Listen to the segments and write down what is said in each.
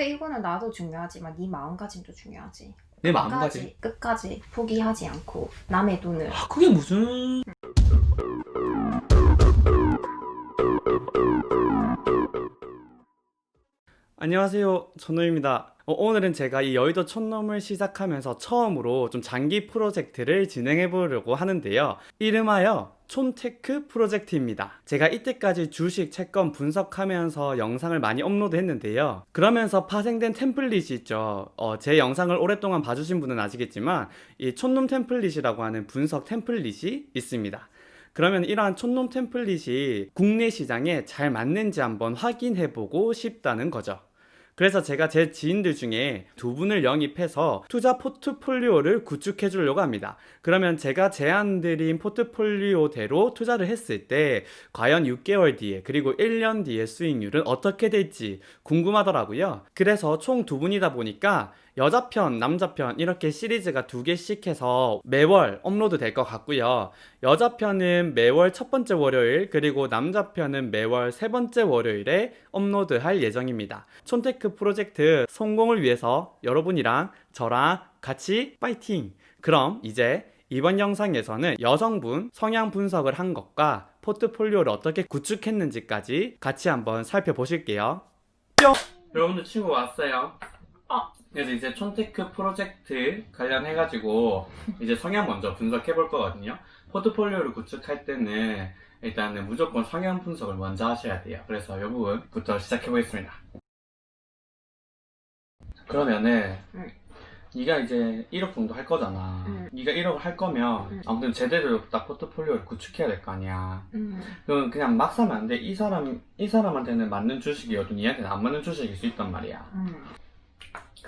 근데 이거는 나도 중요하지만 네 마음가짐도 중요하지. 내 마음가짐. 끝까지, 끝까지 포기하지 않고 남의 돈을 아, 그게 무슨 안녕하세요 전우입니다 어, 오늘은 제가 이 여의도 촌놈을 시작하면서 처음으로 좀 장기 프로젝트를 진행해 보려고 하는데요. 이름하여 촌테크 프로젝트입니다. 제가 이때까지 주식 채권 분석하면서 영상을 많이 업로드 했는데요. 그러면서 파생된 템플릿이 있죠. 어, 제 영상을 오랫동안 봐주신 분은 아시겠지만 이 촌놈 템플릿이라고 하는 분석 템플릿이 있습니다. 그러면 이러한 촌놈 템플릿이 국내 시장에 잘 맞는지 한번 확인해 보고 싶다는 거죠. 그래서 제가 제 지인들 중에 두 분을 영입해서 투자 포트폴리오를 구축해 주려고 합니다. 그러면 제가 제안드린 포트폴리오대로 투자를 했을 때 과연 6개월 뒤에 그리고 1년 뒤에 수익률은 어떻게 될지 궁금하더라고요. 그래서 총 두 분이다 보니까 여자 편, 남자 편 이렇게 시리즈가 두 개씩 해서 매월 업로드 될 것 같고요. 여자 편은 매월 첫 번째 월요일 그리고 남자 편은 매월 세 번째 월요일에 업로드 할 예정입니다. 촌테크 프로젝트 성공을 위해서 여러분이랑 저랑 같이 파이팅! 그럼 이제 이번 영상에서는 여성분 성향 분석을 한 것과 포트폴리오를 어떻게 구축했는지까지 같이 한번 살펴보실게요. 뿅! 여러분들 친구 왔어요. 어. 그래서 이제 촌테크 프로젝트 관련해가지고 이제 성향 먼저 분석해 볼 거거든요. 포트폴리오를 구축할 때는 일단은 무조건 성향 분석을 먼저 하셔야 돼요. 그래서 이 부분부터 시작해 보겠습니다. 그러면은 응. 네가 이제 1억 정도 할 거잖아. 응. 네가 1억을 할 거면 응. 아무튼 제대로 딱 포트폴리오를 구축해야 될 거 아니야. 음, 그건 그냥 막 사면 안 돼. 이 사람 이 사람한테는 맞는 주식이어도 니한테는 안 맞는 주식일 수 있단 말이야. 음.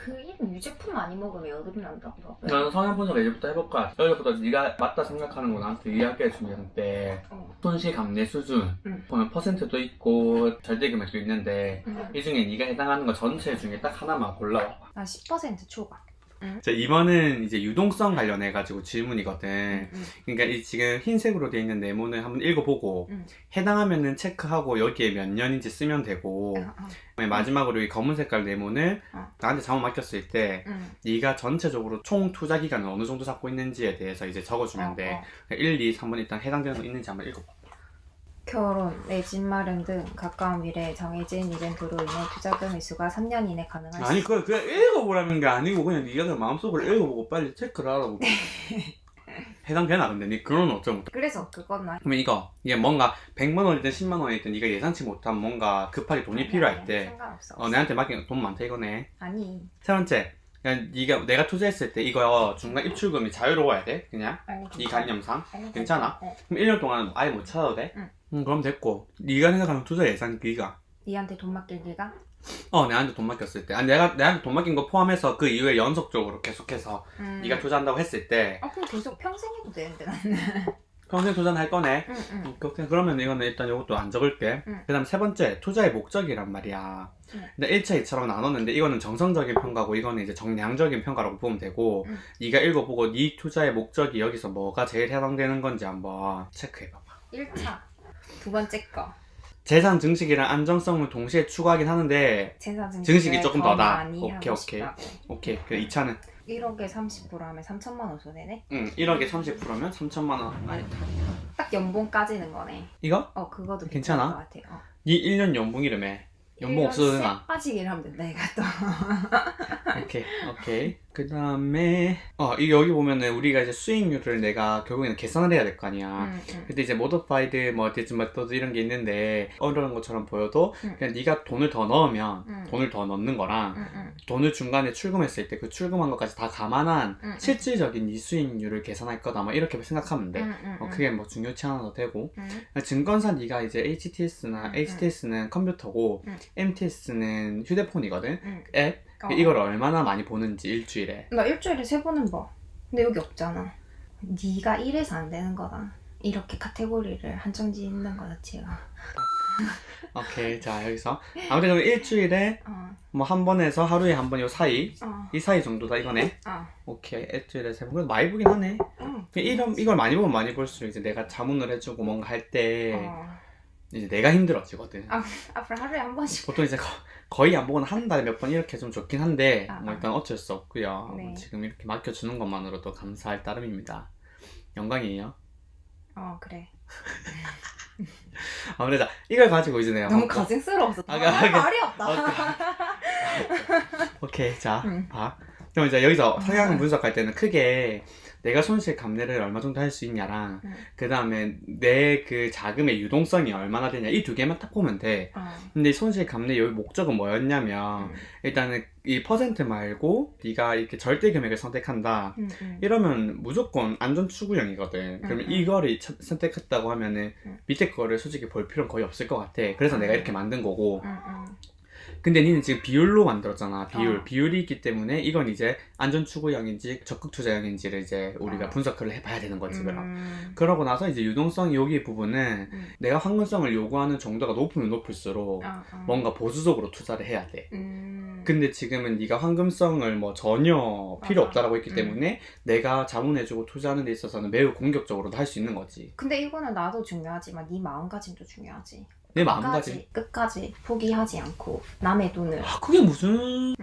그 이름 유제품 많이 먹으면 여드름 난다고. 나는 성향 분석 이제부터 해볼 거야. 여기부터 네가 맞다 생각하는 거 나한테 이야기해 주면 돼. 어. 손실 감내 수준 응. 보면 퍼센트도 있고 절대 금액도 있는데 음. 이 중에 네가 해당하는 거 전체 중에 딱 하나만 골라와. 나10% 초과. 자, 이번은 이제 유동성 관련해가지고 질문이거든. 음. 그러니까 이 지금 흰색으로 되어 있는 네모는 한번 읽어보고 음. 해당하면은 체크하고 여기에 몇 년인지 쓰면 되고 어, 어. 맨 마지막으로 이 검은 색깔 네모는 어. 나한테 잘못 맡겼을 때 음. 네가 전체적으로 총 투자 기간을 어느 정도 잡고 있는지에 대해서 이제 적어주면 어, 돼. 어. 1, 2, 3번 일단 해당되는 거 있는지 한번 읽어봐. 결혼, 내 집 마련 등 가까운 미래에 정해진 이벤트로 인해 투자금 회수가 3년 이내 가능할 아니 수 그걸 그냥 읽어보라는 게 아니고 그냥 네가 그 마음속으로 읽어보고 빨리 체크를 하라고. 해당되나 근데 네 그런 어쩌면 그래서 그건 나 그러면 이거 이게 뭔가 100만 원이든 10만 원이든 네가 예상치 못한 뭔가 급하게 돈이 필요할 때 상관없어. 어, 내한테 맡긴 돈 많다 이거네. 아니. 세 번째, 그냥 네가 내가 투자했을 때 이거 중간 입출금이 자유로워야 돼. 그냥 아니 이 관념상. 아니, 괜찮아? 어. 그럼 1년 동안 아예 못 찾아도 돼? 응. 음, 그럼 됐고. 네가 생각하는 투자 예산 기가. 니한테 돈 맡길기가? 어, 내한테 돈 맡겼을 때. 아니, 내가 내한테 돈 맡긴 거 포함해서 그 이후에 연속적으로 계속해서 음. 네가 투자한다고 했을 때 아 그럼 계속 평생 해도 되는데 나는. 평생 투자는 할 거네. 응, 응. 음, 그렇게 그러면 이거는 일단 이것도 안 적을게. 응. 그다음 세 번째, 투자의 목적이란 말이야. 응. 근데 1차, 2차로 나눴는데 이거는 정성적인 평가고 이거는 이제 정량적인 평가라고 보면 되고 응. 네가 읽어보고 네 투자의 목적이 여기서 뭐가 제일 해당되는 건지 한번 체크해봐봐. 1차. 두 번째 거. 재산 증식이랑 안정성을 동시에 추구하긴 하는데 재산 증식을 증식이 조금 더다. 많이 오케이, 하고 오케이. 싶다고. 오케이 그 2차는 1억에 30% 하면 3천만 원 손해네? 응 1억에 30%면 3천만 원 아니 딱 연봉 까지는 거네. 이거? 어 그거도 괜찮아? 괜찮을 것 같아. 어. 네 1년 연봉이라며 연봉 없어도 되나? 빠지기를 하면 된다 이가 또. 오케이, 오케이. 그 다음에, 어, 이 여기 보면은 우리가 이제 수익률을 내가 결국에는 계산을 해야 될 거 아니야. 응, 응. 근데 이제 모더파이드 뭐 디즈 메터드 이런 게 있는데 어려운 것처럼 보여도 응. 그냥 네가 돈을 더 넣으면 응. 돈을 더 넣는 거랑 응, 응. 돈을 중간에 출금했을 때 그 출금한 것까지 다 감안한 응, 응. 실질적인 이 수익률을 계산할 거다 뭐 이렇게 생각하면 돼. 응, 응, 어, 응. 그게 뭐 중요치 않아도 되고 응. 증권사 네가 이제 HTS나 응, HTS는 컴퓨터고 응. MTS는 휴대폰이거든. 응. 앱 어. 이걸 얼마나 많이 보는지 일주일에 나 일주일에 세 번은 봐. 근데 여기 없잖아. 네가 이래서 안 되는 거다. 이렇게 카테고리를 한정 짓는 거 자체가. 오케이 자 여기서 아무튼 그럼 일주일에 어, 뭐 한 번에서 하루에 한 번 요 사이 어, 이 사이 정도다 이거네 어. 오케이 일주일에 세번 그래도 많이 보긴 하네 응. 이런 이걸 많이 보면 많이 볼수록 이제 내가 자문을 해주고 뭔가 할때 어. 이제 내가 힘들어지거든. 아. 앞으로 하루에 한 번씩. 보통 이제 거, 거의 안 보거나 한 달에 몇 번 이렇게 좀 좋긴 한데 아, 뭐 아. 일단 어쩔 수 없고요. 네. 뭐 지금 이렇게 맡겨주는 것만으로도 감사할 따름입니다. 영광이에요. 어 그래. 아무래도 이걸 가지고 이제 내가 너무 뭐- 가증스러워서 아, 아, 아, 말이 없다. 오케이 자 응. 봐. 그럼 이제 여기서 음. 성향 분석할 때는 크게 내가 손실 감내를 얼마 정도 할 수 있냐랑 응. 그 다음에 내 그 자금의 유동성이 얼마나 되냐 이 두 개만 딱 보면 돼. 어. 근데 손실 감내 여기 목적은 뭐였냐면 응. 일단은 이 퍼센트 말고 네가 이렇게 절대 금액을 선택한다. 응, 응. 이러면 무조건 안전 추구형이거든. 그러면 음, 음. 이거를 첫- 선택했다고 하면은 음. 밑에 거를 솔직히 볼 필요는 거의 없을 것 같아. 그래서 내가 음. 이렇게 만든 거고. 응, 응. 근데 니는 지금 비율로 만들었잖아. 비율. 어. 비율이 있기 때문에 이건 이제 안전 추구형인지 적극 투자형인지를 이제 우리가 어. 분석을 해봐야 되는 거지, 그럼. 음. 그러고 나서 이제 유동성 여기 부분은 음. 내가 환급성을 요구하는 정도가 높으면 높을수록 어, 어. 뭔가 보수적으로 투자를 해야 돼. 음. 근데 지금은 네가 황금성을 뭐 전혀 필요. 없다라고 했기 음. 때문에 내가 자문해주고 투자하는 데 있어서는 매우 공격적으로도 할 수 있는 거지. 근데 이거는 나도 중요하지만 네 마음가짐도 중요하지. 내 마음가짐. 끝까지, 끝까지 포기하지 않고 남의 돈을 아 그게 무슨?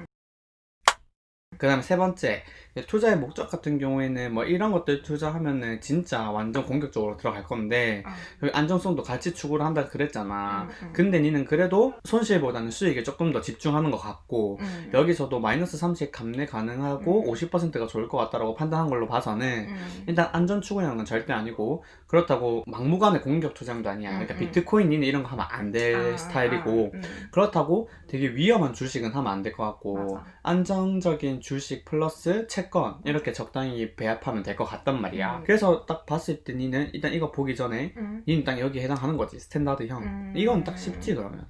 그 다음에 세 번째 투자의 목적 같은 경우에는 뭐 이런 것들 투자하면은 진짜 완전 공격적으로 들어갈 건데 어. 안정성도 같이 추구를 한다 그랬잖아. 음, 음. 근데 니는 그래도 손실보다는 수익에 조금 더 집중하는 것 같고 음. 여기서도 마이너스 30 감내 가능하고 음. 50%가 좋을 것 같다라고 판단한 걸로 봐서는 음. 일단 안전 추구형은 절대 아니고 그렇다고 막무가내 공격 투자도 아니야. 그러니까 음, 음. 비트코인이나 이런 거 하면 안될 아, 스타일이고 아, 음. 그렇다고 되게 위험한 주식은 하면 안 될 것 같고 맞아. 안정적인 주식 플러스 채권 이렇게 적당히 배합하면 될 것 같단 말이야. 음. 그래서 딱 봤을 때 니는 일단 이거 보기 전에 음. 니는 딱 여기 해당하는 거지 스탠다드형. 음. 이건 딱 쉽지 그러면.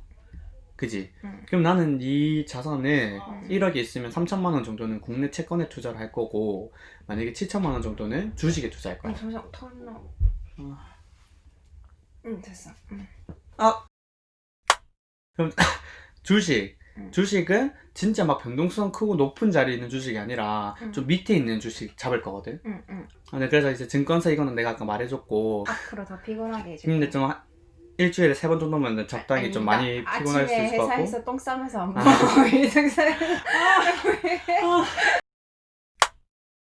그지? 음. 그럼 나는 네 자산을 음. 1억이 있으면 3천만 원 정도는 국내 채권에 투자를 할 거고 만약에 7천만 원 정도는 주식에 투자할 거야. 어, 잠시만 털나. 어. 응 됐어. 응. 그럼 주식. 음. 주식은 진짜 막 변동성 크고 높은 자리에 있는 주식이 아니라 음. 좀 밑에 있는 주식 잡을 거거든. 응, 응. 아, 네, 그래서 이제 증권사 이거는 내가 아까 말해줬고 앞으로 더 피곤하게 해줄게. 근데 좀 한- 일주일에 세 번 정도면 적당히 좀 많이. 피곤할 수 있을 것 같고 회사에서 똥 싸면서 안 아. 먹어. 이상상.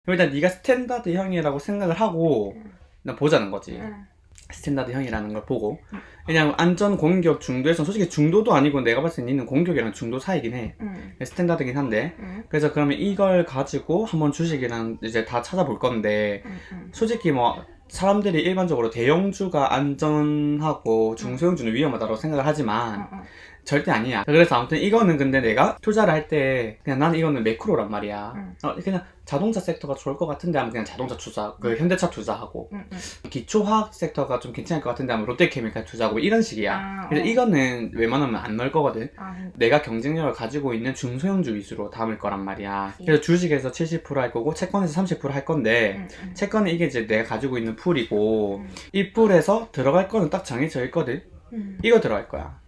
그럼 일단 네가 스탠다드 형이라고 생각을 하고 음. 나 보자는 거지. 응. 스탠다드 형이라는 걸 보고 음. 그냥 안전 공격 중도에서 솔직히 중도도 아니고 내가 봤을 때 니는 공격이랑 중도 사이긴 해 응. 스탠다드긴 한데 응. 그래서 그러면 이걸 가지고 한번 주식이랑 이제 다 찾아볼 건데 응. 응. 솔직히 뭐 사람들이 일반적으로 대형주가 안전하고 중소형주는 위험하다고 생각을 하지만 응. 응. 절대 아니야 그래서 아무튼 이거는 근데 내가 투자를 할 때 그냥 나는 이거는 매크로란 말이야 응. 어, 그냥 자동차 섹터가 좋을 것 같은데 하면 그냥 자동차 투자 그 현대차 투자하고 응. 응. 기초화학 섹터가 좀 괜찮을 것 같은데 하면 롯데케미칼 투자하고 뭐 이런 식이야. 아, 그래서 어. 이거는 웬만하면 안 넣을 거거든. 아, 응. 내가 경쟁력을 가지고 있는 중소형주 위주로 담을 거란 말이야. 예. 그래서 주식에서 70%할 거고 채권에서 30%할 건데 응. 응. 채권은 이게 이제 내가 가지고 있는 풀이고 음. 이 풀에서 들어갈 거는 딱 정해져 있거든. 응. 이거 들어갈 거야.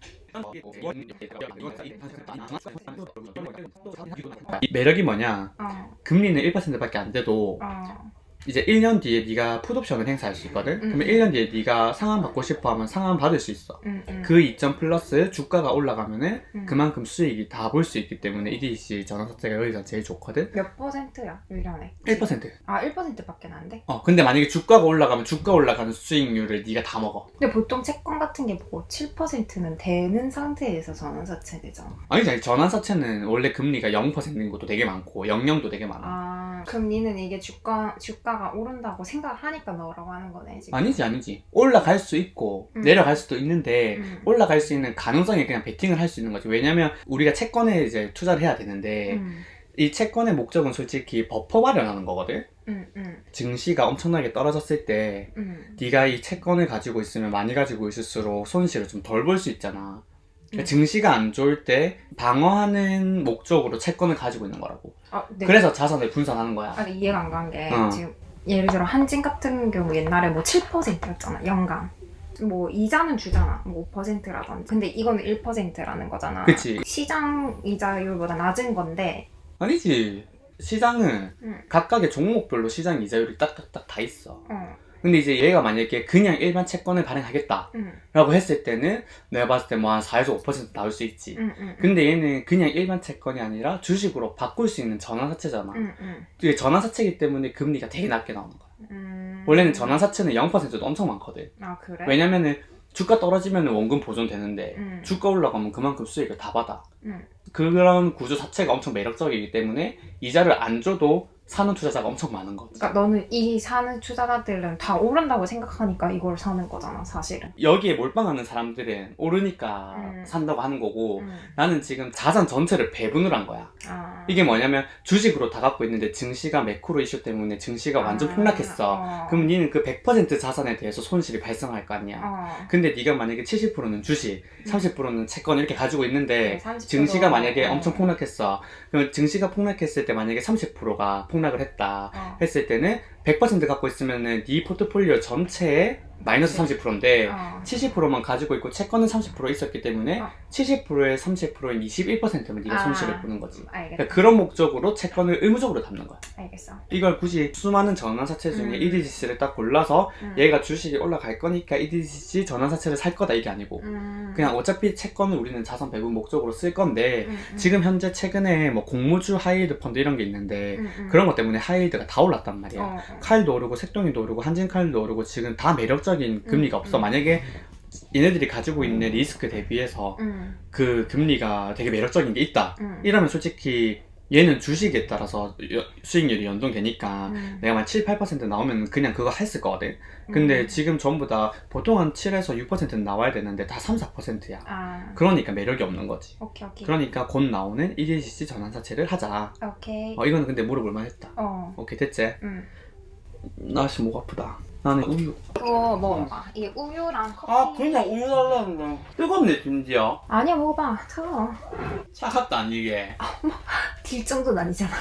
이 매력이 뭐냐? 어. 금리는 1%밖에 안 돼도 어. 이제 1년 뒤에 네가 풋옵션을 행사할 수 있거든. 그러면 음. 1년 뒤에 네가 상환 받고 싶어 하면 상환 받을 수 있어. 응. 응. 그 이점 플러스 주가가 올라가면은 음. 그만큼 수익이 다 볼 수 있기 때문에 EDC 전환사채가 여기서 제일 좋거든. 몇 퍼센트야? 1년에? 1%. 아, 1%밖에 안 돼? 어, 근데 만약에 주가가 올라가면 주가 올라가는 수익률을 네가 다 먹어. 근데 보통 채권 같은 게 뭐 7%는 되는 상태에서 전환사채 되잖아. 아니지, 아니, 전환사채는 원래 금리가 0%인 것도 되게 많고, 00도 되게 많아. 아, 그럼 니는 이게 주가, 주가가 오른다고 생각하니까 넣으라고 하는 거네, 지금. 아니지, 아니지. 올라갈 수 있고, 음. 내려갈 수도 있는데, 음. 올라갈 수 있는 가능성에 그냥 베팅을 할 수 있는 거지. 왜냐면 우리가 채권에 이제 투자를 해야 되는데, 음. 이 채권의 목적은 솔직히 버퍼 마련하는 거거든. 응, 응, 증시가 엄청나게 떨어졌을 때 응. 네가 이 채권을 가지고 있으면 많이 가지고 있을수록 손실을 좀 덜 볼 수 있잖아. 그러니까 음. 증시가 안 좋을 때 방어하는 목적으로 채권을 가지고 있는 거라고. 아, 네. 그래서 자산을 분산하는 거야. 아, 이해가 안 간 게, 어. 지금, 예를 들어, 한진 같은 경우 옛날에 뭐 7%였잖아, 연간. 뭐, 이자는 주잖아. 뭐 5%라든지. 근데 이거는 1%라는 거잖아. 그치? 시장 이자율보다 낮은 건데, 아니지. 시장은 음. 각각의 종목별로 시장 이자율이 딱딱딱 다 있어. 어. 근데 이제 얘가 만약에 그냥 일반 채권을 발행하겠다 응, 라고 했을 때는 내가 봤을 때 뭐 한 4에서 5% 나올 수 있지 응, 응. 근데 얘는 그냥 일반 채권이 아니라 주식으로 바꿀 수 있는 전환사채잖아 응, 응. 이게 전환사채이기 때문에 금리가 되게 낮게 나오는 거야 음. 원래는 전환사채는 0%도 엄청 많거든 아 그래? 왜냐면은 주가 떨어지면 원금 보존되는데 응. 주가 올라가면 그만큼 수익을 다 받아 응. 그런 구조 자체가 엄청 매력적이기 때문에 이자를 안 줘도 사는 투자자가 엄청 많은 거지 그러니까 너는 이 사는 투자자들은 다 오른다고 생각하니까 이걸 사는 거잖아 사실은. 여기에 몰빵하는 사람들은 오르니까 음. 산다고 하는 거고 응. 나는 지금 자산 전체를 배분을 한 거야 아. 이게 뭐냐면 주식으로 다 갖고 있는데 증시가 매크로 이슈 때문에 증시가 완전 아, 폭락했어 어. 그럼 니는 그 100% 자산에 대해서 손실이 발생할 거 아니야 어. 근데 네가 만약에 70%는 주식, 음. 30%는 채권 이렇게 가지고 있는데 네, 30% 증시가 만약에 어. 엄청 폭락했어. 그럼 증시가 폭락했을 때 만약에 30%가 폭 락을 했다 어. 했을 때는 100% 갖고 있으면은 네 포트폴리오 전체에 마이너스 30%인데 어. 70%만 가지고 있고 채권은 30% 있었기 때문에 어. 70%에 30%인 21%면 네가 아. 손실을 보는 거지. 그러니까 그런 목적으로 채권을 의무적으로 담는 거야. 알겠어. 이걸 굳이 수많은 전환사채 중에 음. EDGC를 딱 골라서 음. 얘가 주식이 올라갈 거니까 EDGC 전환사채를 살 거다 이게 아니고 음. 그냥 어차피 채권을 우리는 자산 배분 목적으로 쓸 건데 음, 음. 지금 현재 최근에 뭐 공무주 하이힐드 펀드 이런 게 있는데 음, 음. 그런 것 때문에 하이힐드가 다 올랐단 말이야. 어, 어. 칼도 오르고 색동이도 오르고 한진칼도 오르고 지금 다 매력적인 금리가 음, 없어. 음. 만약에 얘네들이 가지고 있는 리스크 대비해서 음, 그 금리가 되게 매력적인 게 있다. 음. 이러면 솔직히 얘는 주식에 따라서 여- 수익률이 연동되니까 음. 내가 만 7, 8% 나오면 그냥 그거 했을 거거든. 근데 음. 지금 전부 다 보통 한 7에서 6%는 나와야 되는데 다 3, 4%야. 아. 그러니까 매력이 없는 거지. 오케이 오케이. 그러니까 곧 나오는 EDGC 전환사채를 하자. 오케이. 어, 이거는 근데 물어볼 만했다. 어. 오케이, 됐지? 음. 날씨 목 아프다. 나는 우유. 이거 먹어봐. 이게 우유랑 커피. 아, 우유 달라는데. 뜨겁네, 심지어. 아니야 먹어봐. 차가워. 차갑다, 아니, 이게. 딜 정도는 아니잖아.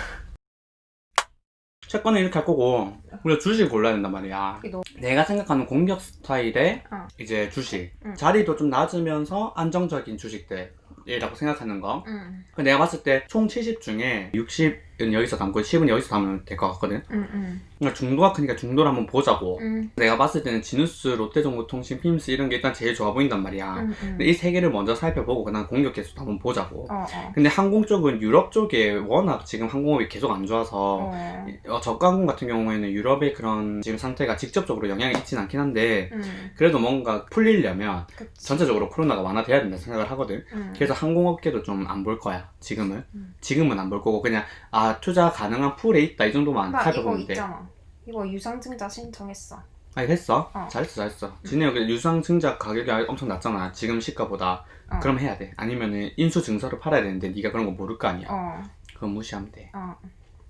채권을 이렇게 할 거고, 우리가 주식 골라야 된단 말이야. 이거. 내가 생각하는 공격 스타일의 어. 이제 주식. 응. 자리도 좀 낮으면서 안정적인 주식들이라고 생각하는 거. 응. 그 내가 봤을 때 총 70 중에 60은 여기서 담고 10은 여기서 담으면 될 것 같거든. 응. 응. 그러니까 중도가 크니까 중도를 한번 보자고. 응. 내가 봤을 때는 지누스, 롯데정보통신, 핌스 이런 게 일단 제일 좋아 보인단 말이야. 응. 응. 근데 이 세 개를 먼저 살펴보고 그다음 공격 개수도 한번 보자고. 어. 어. 근데 항공 쪽은 유럽 쪽에 워낙 지금 항공업이 계속 안 좋아서 어. 어, 저가항공 같은 경우에는 유럽의 그런 지금 상태가 직접적으로 영향이 있진 않긴 한데 응. 그래도 뭔가 풀리려면 그치. 전체적으로 코로나가 완화돼야 된다 생각을 하거든. 응. 그래서 항공업계도 좀 안 볼 거야 지금은. 음. 지금은 안 볼 거고 그냥 아 투자 가능한 풀에 있다 이 정도만 나 이거 살펴보면 돼. 있잖아. 이거 유상증자 신청했어. 아 이거 했어? 어. 잘했어 잘했어. 진해 그 유상 증자 가격이 엄청 낮잖아. 지금 시가보다. 어. 그럼 해야 돼. 아니면은 인수 증서를 팔아야 되는데 네가 그런 거 모를 거 아니야. 어. 그건 무시하면 돼. 어.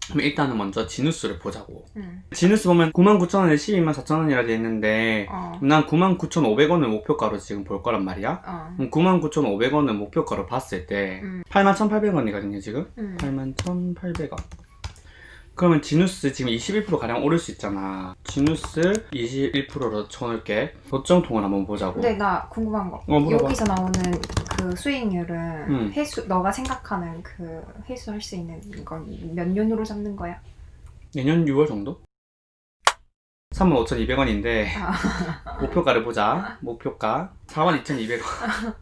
그럼 일단은 먼저 지누스를 보자고. 응. 지누스 보면 99,000원에 124,000원이라 돼 있는데 어. 난 99,500원을 목표가로 지금 볼 거란 말이야. 어. 그럼 99,500원을 목표가로 봤을 때 음. 81,800원이거든요 지금. 응. 81,800원. 그러면 지누스 지금 21% 가량 오를 수 있잖아. 지누스 21%로 쳐놓을게. 도점통을 한번 보자고. 근데 나 궁금한 거. 어, 물어봐. 여기서 나오는 그 수익률은 음. 회수 너가 생각하는 그 회수할 수 있는 건 몇 년으로 잡는 거야? 내년 6월 정도? 35,200원인데 아. 목표가를 보자. 목표가 42,200원.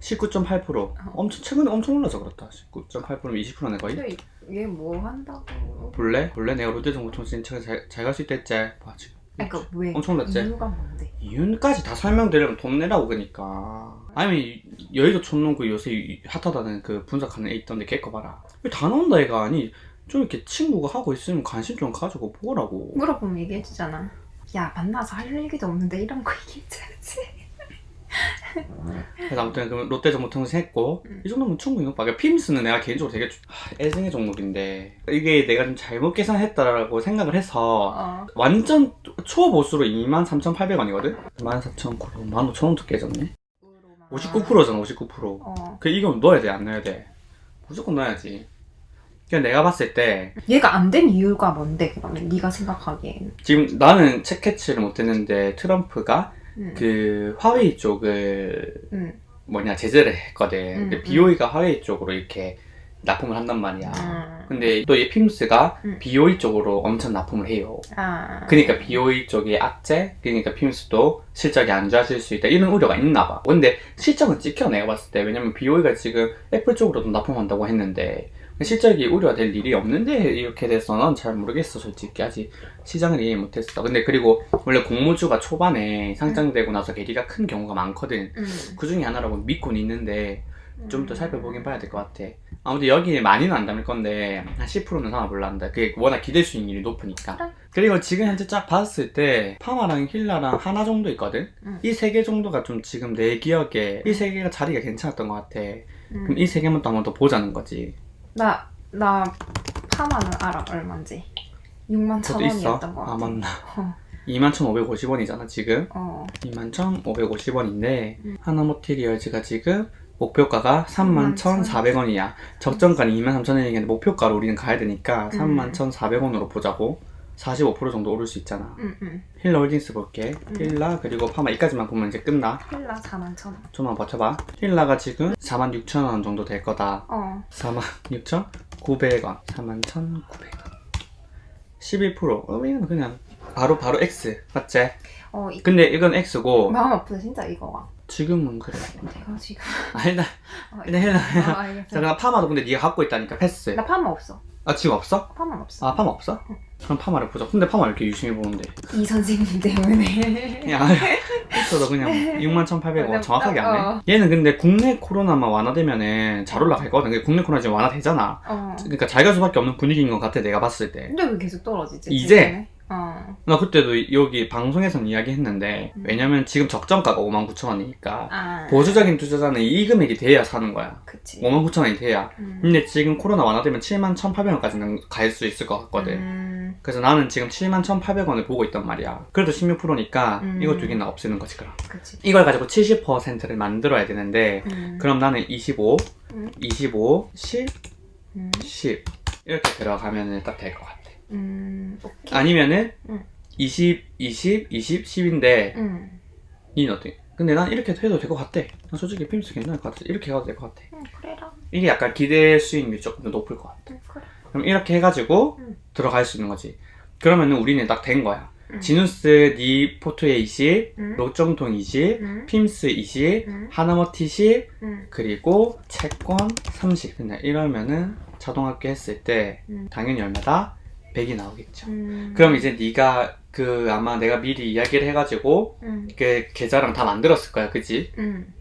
19.8% 엄청 최근에 엄청 올라서 그렇다 19.8%면 20%네 거의 얘 뭐 한다고? 볼래? 볼래? 내가 롯데정보통신 잘갈 수 있댔지 봐 지금 아니 그왜 엄청 올랐지? 이유가 뭔데? 이윤까지 다 설명드리면 돈 내라고 그니까 아니면 이- 여의도 그 요새 이- 핫하다는 그 분석하는 애 있던데 걔 거 봐라 왜 다 나온다 얘가 아니 좀 이렇게 친구가 하고 있으면 관심 좀 가지고 보라고 물어보면 얘기해주잖아. 야 만나서 할 얘기도 없는데 이런 거 얘기해줘야지. 그래서 아무튼 그 롯데정보통신 했고 음. 이 정도면 충분히 높아 그러니까 핌스는 내가 개인적으로 되게 하, 애증의 종목인데 이게 내가 좀 잘못 계산했다라고 생각을 해서 어. 완전 초보수로 23,800원이거든? 14,900원, 15,000원 더 깨졌네? 59%잖아, 59%. 어. 그 이건 넣어야 돼, 안 넣어야 돼? 무조건 넣어야지. 그냥 내가 봤을 때, 얘가 안 된 이유가 뭔데 그러면 네가 생각하기엔. 지금 나는 책 캐치를 못했는데, 트럼프가 응. 그 화웨이 쪽을 응. 뭐냐, 제재를 했거든. 음, 근데 음. BOE가 화웨이 쪽으로 이렇게 납품을 한단 말이야. 음. 근데 또이 핌스가 음. BOE 쪽으로 엄청 납품을 해요. 아. 그러니까 BOE 쪽이 악재, 그러니까 핌스도 실적이 안 좋아질 수 있다 이런 우려가 있나 봐. 근데 실적은 찍혀 내가 봤을 때 왜냐면 BOE가 지금 애플 쪽으로도 납품한다고 했는데 실적이 우려가 될 일이 없는데 이렇게 돼서는 잘 모르겠어 솔직히 아직 시장을 이해 못했어. 근데 그리고 원래 공모주가 초반에 상장되고 나서 괴리가 큰 경우가 많거든. 음. 그 중에 하나라고 믿고는 있는데 좀 더 살펴보긴 봐야 될 것 같아. 아무튼 여기 많이는 안 담을 건데 한 10%는 사나 볼란다. 그게 워낙 기대 수익률이 높으니까. 그래. 그리고 지금 현재 쫙 봤을 때 파마랑 힐라랑 하나 정도 있거든. 음. 이세 개 정도가 좀 지금 내 기억에 이 세 개가 자리가 괜찮았던 것 같아. 음. 그럼 이 세 개만 또 한번 더 보자는 거지. 나, 나 파마는 알아, 얼만지. 6만 천 그것도 있어. 원이었던 것 같아. 아 맞나. 어. 21,550원이잖아 지금. 어. 21,550원인데 음. 하나 모티리얼즈가 지금 목표가가 31,400원이야. 적정가는 23,000원이겠는데 목표가로 우리는 가야 되니까 음. 31,400원으로 보자고. 45% 정도 오를 수 있잖아. 응, 응. 힐라 홀딩스 볼게. 음. 힐라 그리고 파마 이까지만 보면 이제 끝나. 힐라 4만 천 원. 좀만 버텨봐. 힐라가 지금 46,000원 정도 될 거다. 어. 46,900원. 41,900원. 11%. 어, 이건 그냥 바로 바로 X. 맞지? 어, 이, 근데 이건 X고 마음 아프다, 진짜 이거가. 지금은 그래. 내가 지금. 아니다. 어, 근데 힐라 어, 알겠어. 파마도 근데 네가 갖고 있다니까 패스. 나 파마 없어. 아 지금 없어? 파마 없어. 아 파마 없어? 그럼 파마를 보자. 근데 파마 를 이렇게 유심히 보는데. 이 선생님 때문에. 그냥 있어도 그냥 61,800원 정확하게 안 해. 어. 얘는 근데 국내 코로나만 완화되면은 잘 올라갈거든. 근데 국내 코로나 지금 완화되잖아. 어. 그러니까 잘 갈 수밖에 없는 분위기인 것 같아 내가 봤을 때. 근데 왜 계속 떨어지지? 이제? 최근에? 어. 나 그때도 여기 방송에선 이야기했는데 음. 왜냐면 지금 적정가가 59,000원이니까 아. 보수적인 투자자는 이 금액이 돼야 사는 거야. 그치. 59,000원이 돼야. 음. 근데 지금 코로나 완화되면 71,800원까지는 갈 수 있을 것 같거든. 음. 그래서 나는 지금 71,800원을 보고 있단 말이야. 그래도 16%니까 음. 이거 두 개나 없애는 거지 그럼. 그치. 이걸 가지고 70%를 만들어야 되는데 음. 그럼 나는 25, 음. 25, 10, 음. 10 이렇게 들어가면 딱 될 것 같아. 음. 오케이. 아니면은 음. 20, 20, 20, 10인데 음. 니는 어때? 근데 난 이렇게 해도 될 것 같아. 난 솔직히 핌스 괜찮을 것 같아. 이렇게 가도 될 것 같아. 음. 그래라. 이게 약간 기대 수익률이 조금 더 높을 것 같아. 음. 그래. 그럼 이렇게 해가지고 음. 들어갈 수 있는 거지. 그러면은 우리는 딱 된 거야. 음. 지누스 니 포토에 20, 음. 로정통 20, 음. 핌스 20, 음. 하나머티 10, 음. 그리고 채권 30. 그냥 이러면은 자동합계 했을 때 음. 당연히 얼마다? 100이 나오겠죠. 음. 그럼 이제 네가 그 아마 내가 미리 이야기를 해가지고 음. 그 계좌랑 다 만들었을 거야, 그지? 음.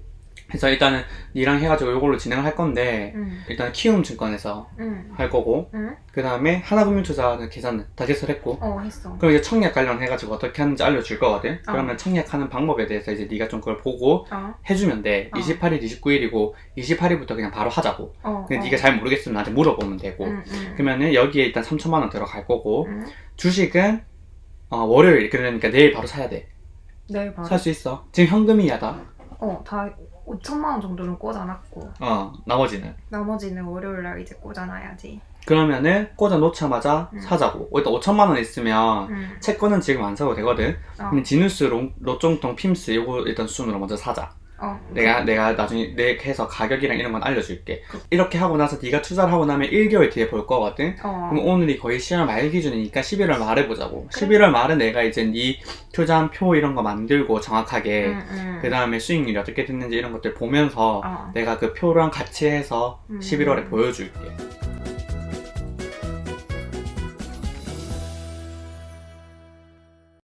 그래서 일단은 니랑 해가지고 이걸로 진행을 할 건데 음. 일단 키움 증권에서 음. 할 거고 음. 그 다음에 하나금융투자는 계산은 다 개설했고 어 했어. 그럼 이제 청약 관련 해가지고 어떻게 하는지 알려줄 거거든. 어. 그러면 청약하는 방법에 대해서 이제 네가 좀 그걸 보고 어. 해주면 돼. 어. 28일, 29일이고 28일부터 그냥 바로 하자고. 어. 근데 어. 네가 잘 모르겠으면 나한테 물어보면 되고. 음. 음. 그러면은 여기에 일단 3천만 원 들어갈 거고 음. 주식은 어, 월요일 그러니까 내일 바로 사야 돼. 내일 바로. 살 수 있어. 지금 현금이야다. 어, 다 5천만 원 정도는 꽂아놨고 어 나머지는. 나머지는 월요일 날 이제 꽂아놔야지. 그러면은 꽂아 놓자마자 음. 사자고. 일단 5천만 원 있으면 음. 채권은 지금 안 사도 되거든. 어. 근데 지누스, 로, 로종통, 핌스 이거 일단 순으로 먼저 사자. 어. 내가 내가 나중에 내 해서 가격이랑 이런 건 알려줄게. 이렇게 하고 나서 네가 투자를 하고 나면 1개월 뒤에 볼 거거든. 어. 그럼 오늘이 거의 10월 말 기준이니까 11월 말에 보자고. 그래. 11월 말에 내가 이제 네 투자한 표 이런 거 만들고 정확하게 음, 음. 그 다음에 수익률이 어떻게 됐는지 이런 것들 보면서 어. 내가 그 표랑 같이 해서 음. 11월에 보여줄게.